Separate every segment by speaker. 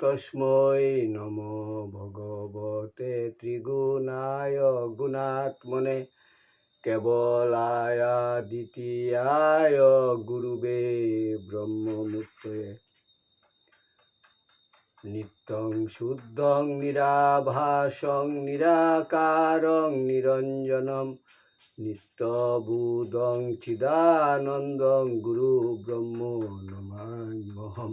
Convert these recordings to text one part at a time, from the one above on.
Speaker 1: তস্মৈ নম ভগবতে ত্রিগুণায় গুণাত্মনে কেবলায় দ্বিতীয়ায় গুরুবে ব্রহ্মমূর্তয়ে। নিত্যং শুদ্ধং নিরাভাসং নিরাকারং নিরঞ্জনম নিত্যবুদং চিদানন্দং গুরু ব্রহ্ম নমাম্যহম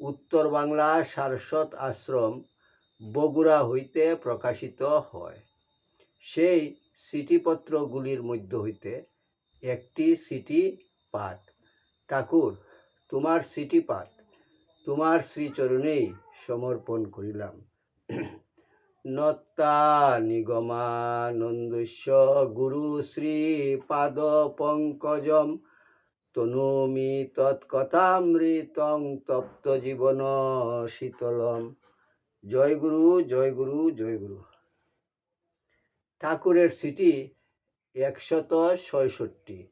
Speaker 1: উত্তর বাংলা সারস্বত আশ্রম বগুড়া হইতে প্রকাশিত হয়। সেই সিটিপত্রগুলির মধ্য হইতে একটি সিটি পাঠ। ঠাকুর, তোমার সিটি পাঠ, তোমার শ্রীচরণেই সমর্পণ করিলাম। নত্তা নিগমানন্দস্য গুরু শ্রী পাদ পঙ্কজম তনুমি তৎকথামৃতং তপ্ত জীবন শীতলম। জয় গুরু জয় গুরু জয় গুরু। ঠাকুরের সিটি একশত ছয়ষট্টি।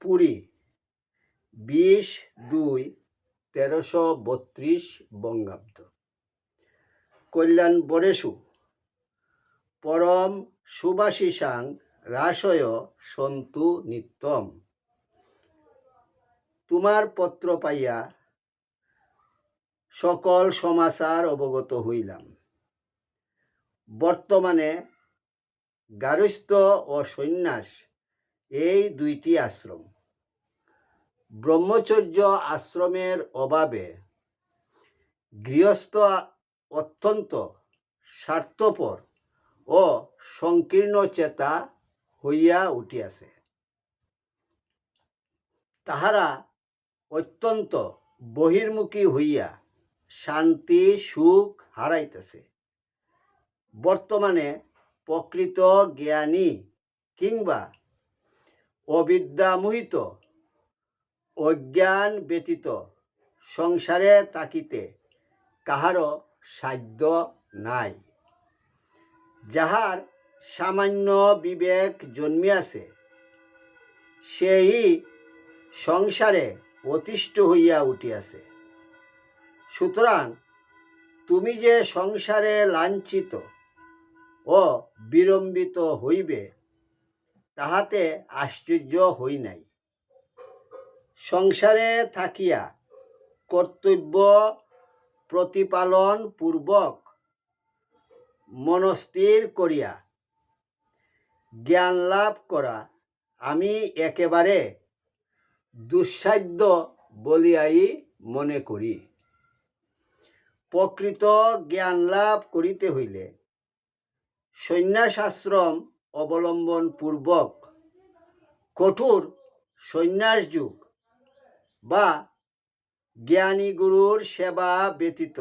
Speaker 1: পুরী, বিশ দুই তেরোশো বত্রিশ বঙ্গাব্দ। কল্যাণ বরেশু পরম সুবাসী সাং রাসয় সন্তু নিত্যম। তোমার পত্র পাইয়া সকল সমাচার অবগত হইলাম। বর্তমানে গারস্থ ও সন্ন্যাস এই দুইটি আশ্রম। ব্রহ্মচর্য আশ্রমের অভাবে গৃহস্থ অত্যন্ত স্বার্থপর ও সংকীর্ণ চেতা হইয়া উঠিয়াছে। তাহারা অত্যন্ত বহির্মুখী হইয়া শান্তি, সুখ হারাইতেছে। বর্তমানে প্রকৃত জ্ঞানী কিংবা অবিদ্যামোহিত, অজ্ঞান ব্যতীত সংসারে তাকিতে কাহারও সাধ্য নাই। যাহার সামান্য বিবেক জন্মিয়াছে, সেই সংসারে অতিষ্ঠ হইয়া উঠিয়াছে। সুতরাং তুমি যে সংসারে লাঞ্ছিত ও বিলম্বিত হইবে, তাহাতে আশ্চর্য হই নাই। সংসারে থাকিয়া কর্তব্য প্রতিপালন পূর্বক মনস্থির করিয়া জ্ঞান লাভ করা আমি একেবারে দুঃসাধ্য বলিয়াই মনে করি। প্রকৃত জ্ঞান লাভ করিতে হইলে সন্ন্যাসাশ্রম অবলম্বন পূর্বক কঠোর সন্ন্যাস যুগ বা জ্ঞানী গুরুর সেবা ব্যতীত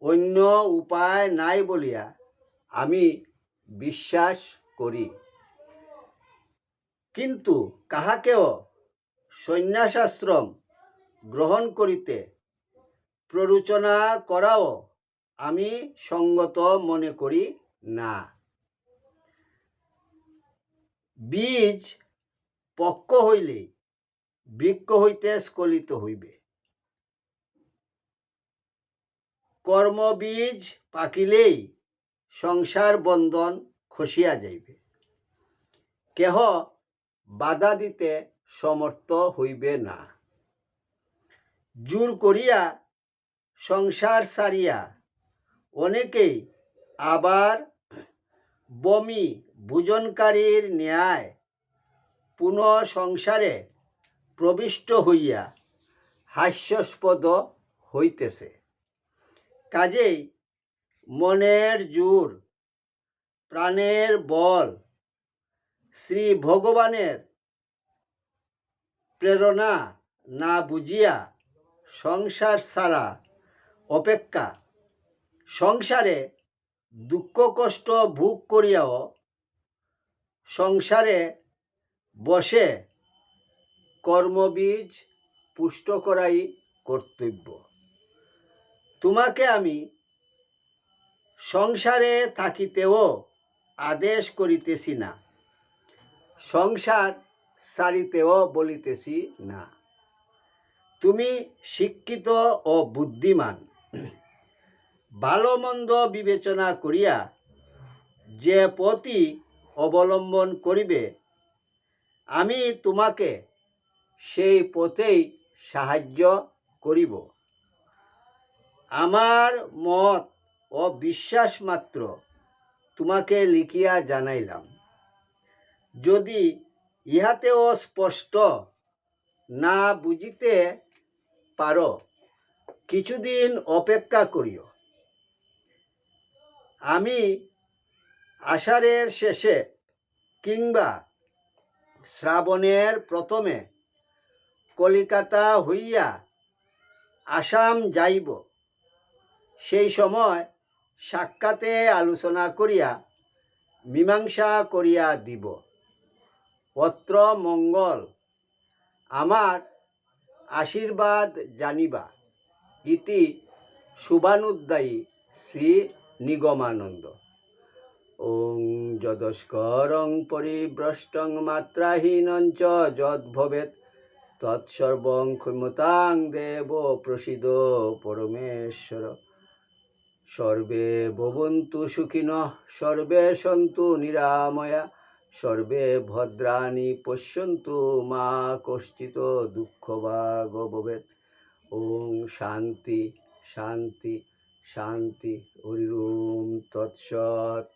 Speaker 1: অন্য উপায় নাই বলিয়া আমি বিশ্বাস করি। কিন্তু কাহাকেও সন্ন্যাসাশ্রম গ্রহণ করিতে প্ররোচনা করাও আমি সঙ্গত মনে করি না। বীজ পক্ক হইলে বৃক্ষ হইতে স্খলিত হইবে। কর্মবীজ পাকিলেই সংসার বন্ধন খসিয়া যাইবে। কেহ বাধা দিতে সমর্থ হইবে না। জোর করিয়া সংসার সারিয়া অনেকেই আবার বমি ভোজনকারীর ন্যায় পুনঃ সংসারে প্রবিষ্ট হইয়া হাস্যস্পদ হইতেছে। কাজেই মনের জোর, প্রাণের বল, শ্রী ভগবানের প্রেরণা না বুঝিয়া সংসার ছাড়া অপেক্ষা। সংসারে দুঃখ, কষ্ট ভোগ করিয়াও সংসারে বসে কর্মবীজ পুষ্ট করাই কর্তব্য। তোমাকে আমি সংসারে থাকিতেও আদেশ করিতেছি না। সংসার সারিতেও বলিতেছি না। তুমি শিক্ষিত ও বুদ্ধিমান ভালো মন্দ বিবেচনা করিয়া যে পথই অবলম্বন করিবে, আমি তোমাকে সেই পথেই সাহায্য করিব। আমার মত ও বিশ্বাস মাত্র তোমাকে লিখিয়া জানাইলাম। যদি ইহাতেও স্পষ্ট। না বুঝিতে পারো, কিছুদিন অপেক্ষা করিও। আমি আষাঢ়ের শেষে কিংবা শ্রাবণের প্রথমে কলিকাতা হইয়া আসাম যাইব, সেই সময় সাক্ষাতে আলোচনা করিয়া মীমাংসা করিয়া দিব। পত্র মঙ্গল। আমার আশীর্বাদ জানিবা। ইতি শুভানুদ্দায়ী শ্রী নিগমানন্দ। ওং যদস্করং পরিভ্রষ্টং মাত্রাহীনং চ যদ ভবেৎ তৎসর্বং ক্ষমতাং দেব প্রসিদ পরমেশ্বর। সর্বে ভবন্তু সুখিনঃ, সর্বে সন্তু নিরাময়া। সর্বে ভদ্রাণি পশ্যন্তু মা কষ্টিত দুঃখ ভাগ ভবেৎ। ওং শান্তি শান্তি শান্তি হরিম তৎসৎ।